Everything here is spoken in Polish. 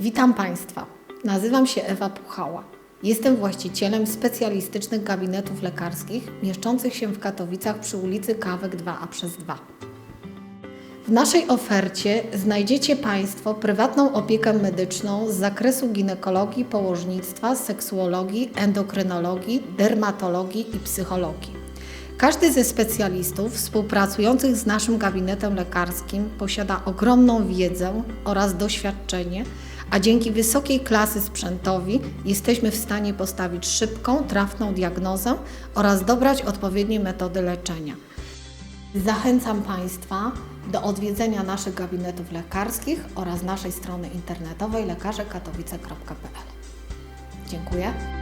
Witam Państwa. Nazywam się Ewa Puchała. Jestem właścicielem specjalistycznych gabinetów lekarskich mieszczących się w Katowicach przy ulicy Kawek 2A przez 2. W naszej ofercie znajdziecie Państwo prywatną opiekę medyczną z zakresu ginekologii, położnictwa, seksuologii, endokrynologii, dermatologii i psychologii. Każdy ze specjalistów współpracujących z naszym gabinetem lekarskim posiada ogromną wiedzę oraz doświadczenie, a dzięki wysokiej klasy sprzętowi jesteśmy w stanie postawić szybką, trafną diagnozę oraz dobrać odpowiednie metody leczenia. Zachęcam Państwa do odwiedzenia naszych gabinetów lekarskich oraz naszej strony internetowej lekarzekatowice.pl. Dziękuję.